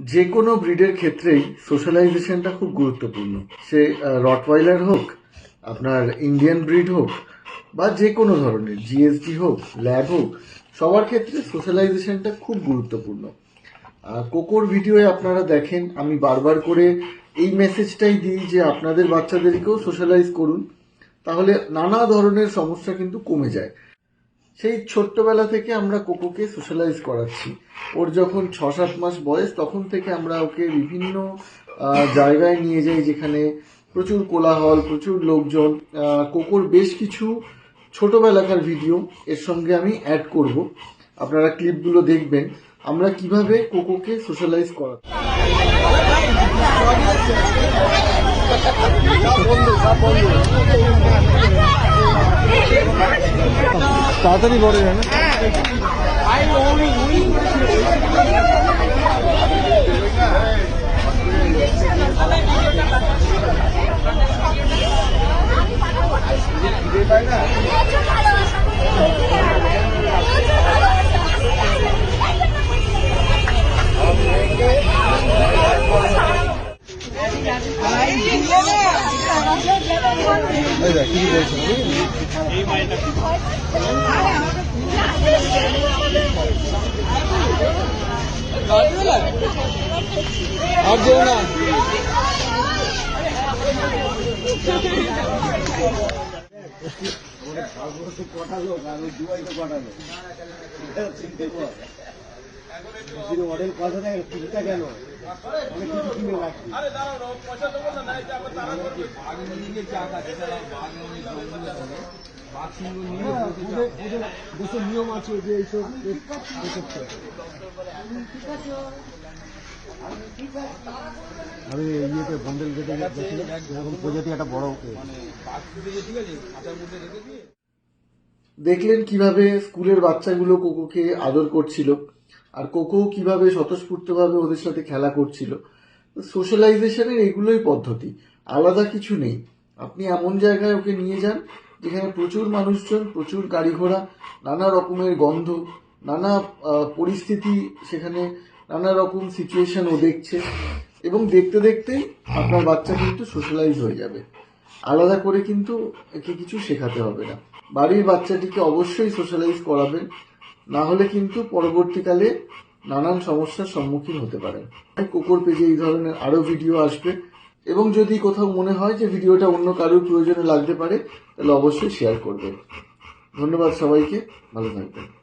যে কোনো ব্রিডের ক্ষেত্রেই সোশ্যালাইজেশনটা খুব গুরুত্বপূর্ণ। সে রটওয়াইলার হোক, আপনার ইন্ডিয়ান ব্রিড হোক, বা যে কোনো ধরনের জিএসডি হোক ল্যাব হোক, সবার ক্ষেত্রে সোশ্যালাইজেশনটা খুব গুরুত্বপূর্ণ। কোকোর ভিডিওয়ে আপনারা দেখেন, আমি বারবার করে এই মেসেজটাই দিই যে আপনাদের বাচ্চাদেরকেও সোশ্যালাইজ করুন, তাহলে নানা ধরনের সমস্যা কিন্তু কমে যায়। সেই ছোট্টবেলা থেকে আমরা কোকোকে সোশ্যালাইজ করাচ্ছি। ওর যখন ছ সাত মাস বয়স, তখন থেকে আমরা ওকে বিভিন্ন জায়গায় নিয়ে যাই যেখানে প্রচুর কোলাহল, প্রচুর লোকজন কোকোর বেশ কিছু ছোটবেলাকার ভিডিও এর সঙ্গে আমি অ্যাড করব। আপনারা ক্লিপগুলো দেখবেন। আমরা কীভাবে কোকোকে সোশ্যালাইজ করা তাড়াতাড়ি বড় যায় না এই দেখ আর যেও না। মডেল কথা দেয় চিন্তা কেন অনেক কিছু কিনে রাখছি নিয়ম আছে যে এইসব আমি ইয়েতে বন্ডেল গেটে গেছিলাম এরকম প্রজাতি একটা বড়। দেখলেন কীভাবে স্কুলের বাচ্চাগুলো কোকোকে আদর করছিল আর কোকো কীভাবে স্বতঃস্ফূর্তভাবে ওদের সাথে খেলা করছিল। সোশ্যালাইজেশনের এগুলোই পদ্ধতি, আলাদা কিছু নেই। আপনি এমন জায়গায় ওকে নিয়ে যান যেখানে প্রচুর মানুষজন, প্রচুর গাড়ি ঘোড়া নানা রকমের গন্ধ, নানা পরিস্থিতি সেখানে, নানা রকম সিচুয়েশন ও দেখছে। এবং দেখতে দেখতে আপনার বাচ্চা কিন্তু সোশ্যালাইজ হয়ে যাবে। আলাদা করে কিন্তু একে কিছু শেখাতে হবে না। বাড়ির বাচ্চাটিকে অবশ্যই সোশ্যালাইজ করাবেন। না হলে কিন্তু পরবর্তীকালে নানান সমস্যার সম্মুখীন হতে পারেন। কুকুর পেজে এই ধরনের আরও ভিডিও আসবে। এবং যদি কোথাও মনে হয় যে ভিডিওটা অন্য কারোর প্রয়োজনে লাগতে পারে, তাহলে অবশ্যই শেয়ার করবেন। ধন্যবাদ সবাইকে। ভালো থাকবেন।